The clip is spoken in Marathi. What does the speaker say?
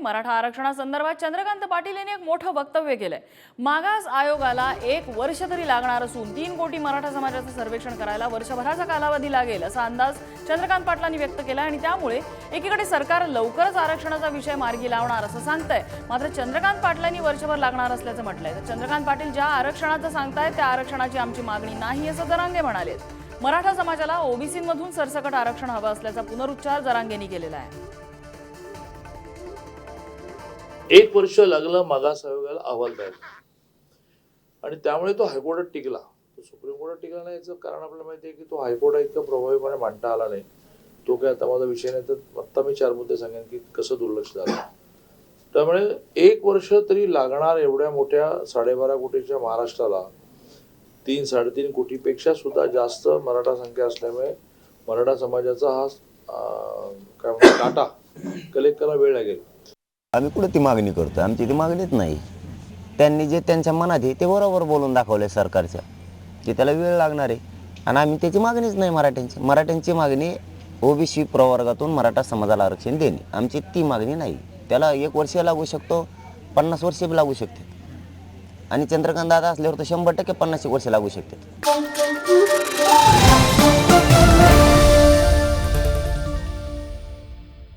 मराठा आरक्षणासंदर्भात चंद्रकांत पाटील यांनी एक मोठं वक्तव्य केलंय. मागास आयोगाला एक वर्ष तरी लागणार असून तीन कोटी मराठा समाजाचं सर्वेक्षण करायला वर्षभराचा कालावधी लागेल असा अंदाज चंद्रकांत पाटलांनी व्यक्त केला आणि त्यामुळे एकीकडे सरकार लवकरच आरक्षणाचा विषय मार्गी लावणार असं सांगतंय. मात्र चंद्रकांत पाटलांनी वर्षभर लागणार असल्याचं म्हटलंय. तर चंद्रकांत पाटील ज्या आरक्षणाचं सांगतायत त्या आरक्षणाची आमची मागणी नाही असं जरांगे म्हणालेत. मराठा समाजाला ओबीसीमधून सरसकट आरक्षण हवं असल्याचा पुनरुच्चार जरांगेंनी केलेला आहे. एक वर्ष लागलं मागास आयोगाला अहवाल द्यायला. आणि त्यामुळे तो हायकोर्टात टिकला. तो सुप्रीम कोर्टात टिकला नाही याचं कारण आपल्याला माहिती आहे की तो हायकोर्टात इतका प्रभावीपणे मांडता आला नाही. तो काय आता माझा विषय नाही तर आत्ता मी चार मुद्दे सांगेन की कसं दुर्लक्ष झालं. त्यामुळे एक वर्ष तरी लागणार एवढ्या मोठ्या साडेबारा कोटीच्या महाराष्ट्राला. तीन साडेतीन कोटीपेक्षा सुद्धा जास्त मराठा संख्या असल्यामुळे मराठा समाजाचा हा काय म्हणतात डाटा कलेक्ट करायला वेळ लागेल. आम्ही कुठं ती मागणी करतो? आमची ती मागणीच नाही. त्यांनी जे त्यांच्या मनात आहे ते बरोबर बोलून दाखवलं आहे सरकारच्या की त्याला वेळ लागणार आहे. आणि आम्ही त्याची मागणीच नाही मराठ्यांची. मराठ्यांची मागणी ओबीसी प्रवर्गातून मराठा समाजाला आरक्षण देणे. आमची ती मागणी नाही. त्याला एक वर्ष लागू शकतो पन्नास वर्षे बी लागू शकते. आणि चंद्रकांत दादा असल्यावर तर शंभर टक्के पन्नास वर्ष लागू शकते.